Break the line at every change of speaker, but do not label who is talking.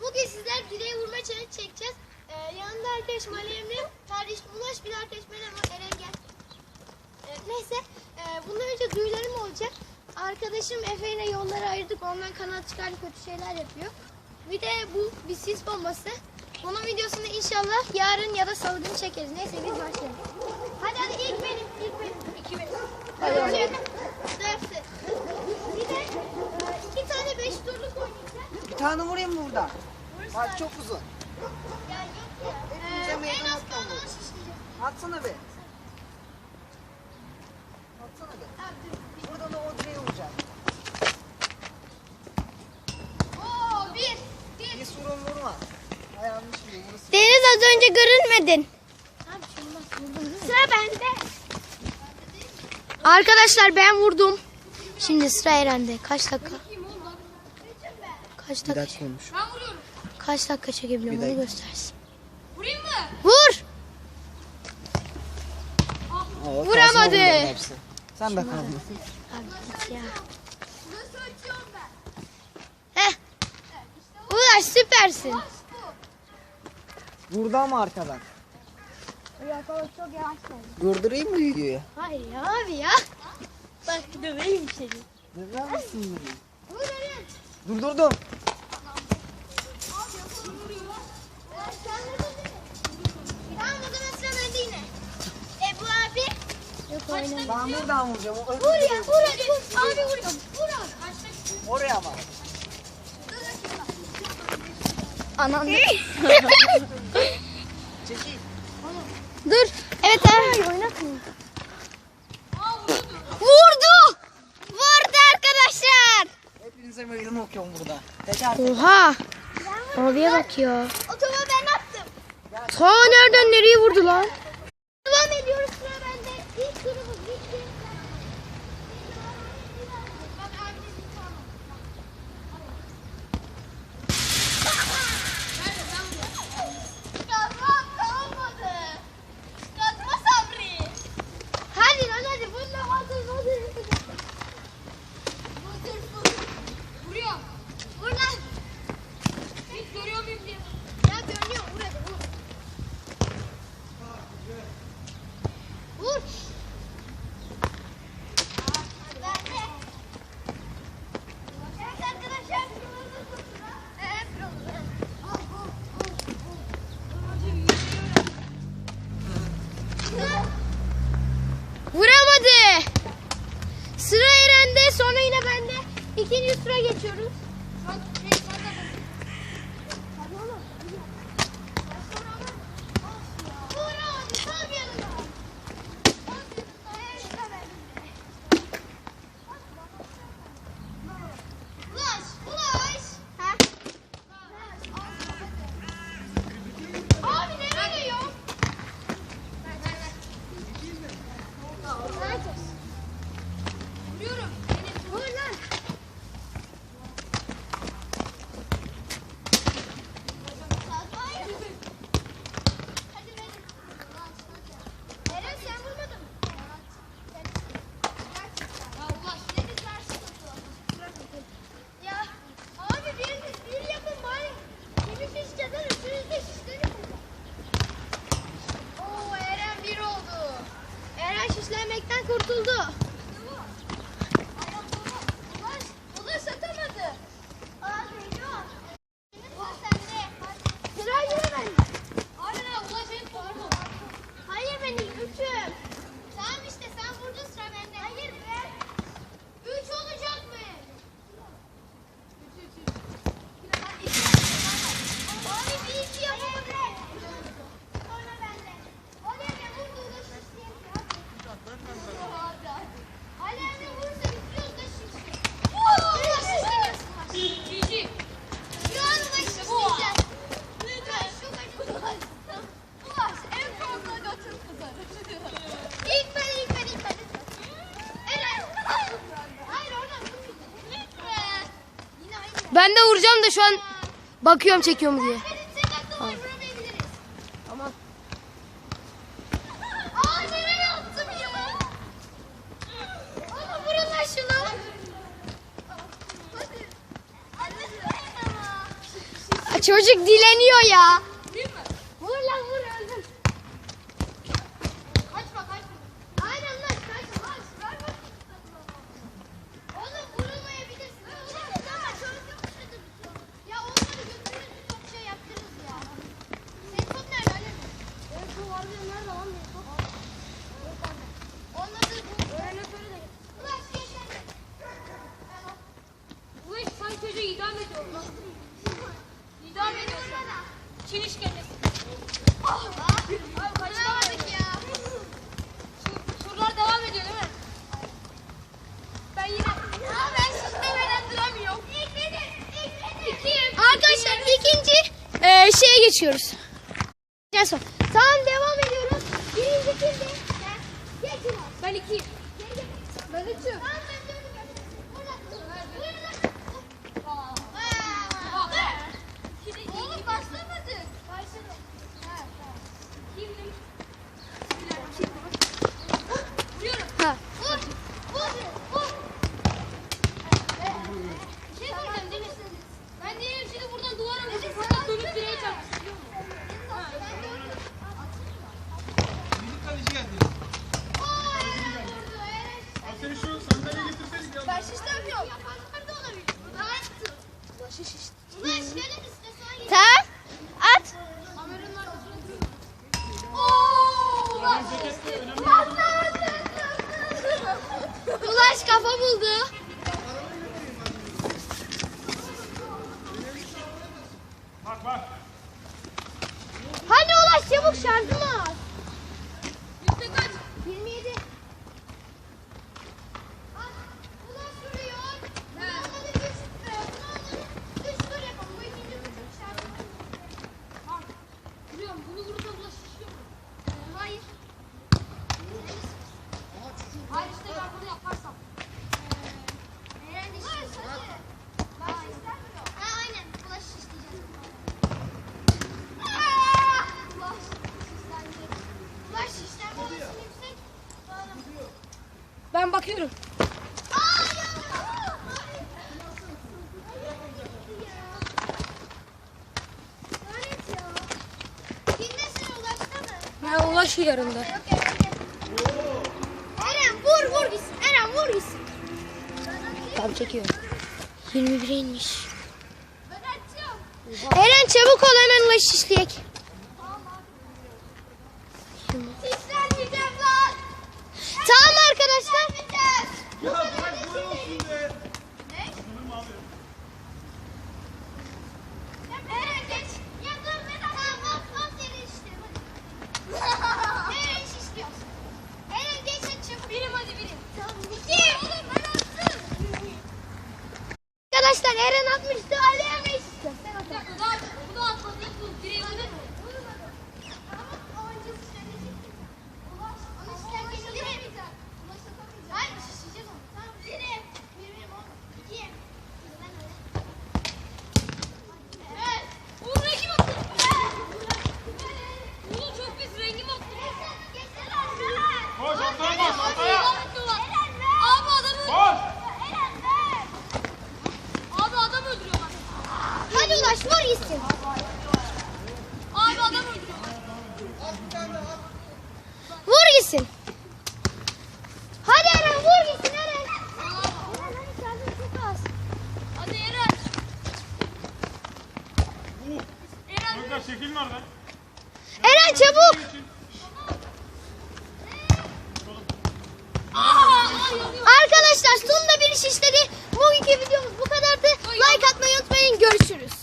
Bugün sizler direğe vurma challenge çekeceğiz. Ee, yanında arkadaşım Ali Emre, kardeşim Ulaş, bir arkadaşım Eren var. Eren gel. Ee, neyse, e, bundan önce duyularım olacak. Arkadaşım Efe ile yolları ayırdık. Ondan kanat çıkardı, kötü şeyler yapıyor. Bir de bu bir sis bombası. Onun videosunu inşallah yarın ya da salı günü çekeriz. Neyse biz başlayalım. Hadi hadi ilk benim, ilk benim. İki benim.
Hadi
Üç,
bakalım.
dört. Bir de e, iki tane beş turluk oynayacağız.
Bir tane vurayım mı buradan? Bak çok uzun.
Ya yok ya.
Hepimize
Ee,
meydan
en az
atmam
kalan
bu.
şişleyeceğim.
Atsana be. Atsana be.
Dur.
Buradan da o direğe vuracağım.
Oo bir. Bir.
Bir sorun vurma. Ayağını şimdi burası.
Deniz az önce görünmedin. Sıra bende. Arkadaşlar ben vurdum. Şimdi sıra Eren'de. Kaç dakika? Kaç
Bir
dakika?
dakika olmuş.
Kaç dakika çekebiliyorum onu göstersin.
Vurayım mı?
Vur.
Oo,
Vuramadı.
Sen de kaldın.
Abi git ya. Heh. Ulaş süpersin.
Vurdu ama arkadan.
çok yavaş
Durdurayım mı videoyu?
Hayır ya abi ya. Bak döveyim seni.
Döver misin beni? Durdurdum.
Tamam o zaman sıra bende yine. Ebu abi. Yok
Ben buradan vuracağım. O
Vur ya vur hadi. Abi vur. Vur abi.
Oraya ama.
Anan.
Çekil.
Dur. Evet abi. Vurdu. Vurdu arkadaşlar.
Hepinize meydan okuyorum burada. Teker.
Oha. Abiye bak ya.
Ta nereden nereye vurdu lan?
Devam ediyoruz sıra bende. İlk turumuz bitti. Kazma kalmadı. Kazma sabri. Hadi lan hadi. Bununla hazır hazır. Hazır
Vuruyor.
Vur lan.
Hiç görüyor muyum diye.
Ya dönüyor. Vur hadi vur. Vur. Evet arkadaşlar. Evet, Vuramadı. Sıra Eren'de sonra yine bende. İkinci sıra geçiyoruz.
哥
哥 Ben
de vuracağım da şu an bakıyorum çekiyorum diye.
Çocuk dileniyor ya.
Devam ediyorsun. Çin işkembesi. Oh. Abi kaçtı ya. Tur, turlar devam ediyor değil mi? Ben yine... Ya ben siz demeden duramıyorum.
Arkadaşlar ikinci e, şeye geçiyoruz. En son. Tamam devam ediyoruz. Birinci kimdi? Ben.
Ben ikiyim.
Ben üçüm. Ben Taş kafa buldu.
Bak bak.
Ben
ulaş
yarında.
Eren vur vur gitsin. Eren vur gitsin.
Tam çekiyor. 21'e inmiş. Eren çabuk ol hemen ulaş işleyek.
Arkadaşlar
çekilin
oradan. Eren çabuk. Arkadaşlar sonunda
bir iş işledi. Bugünkü videomuz bu kadardı.
Like atmayı unutmayın. Görüşürüz.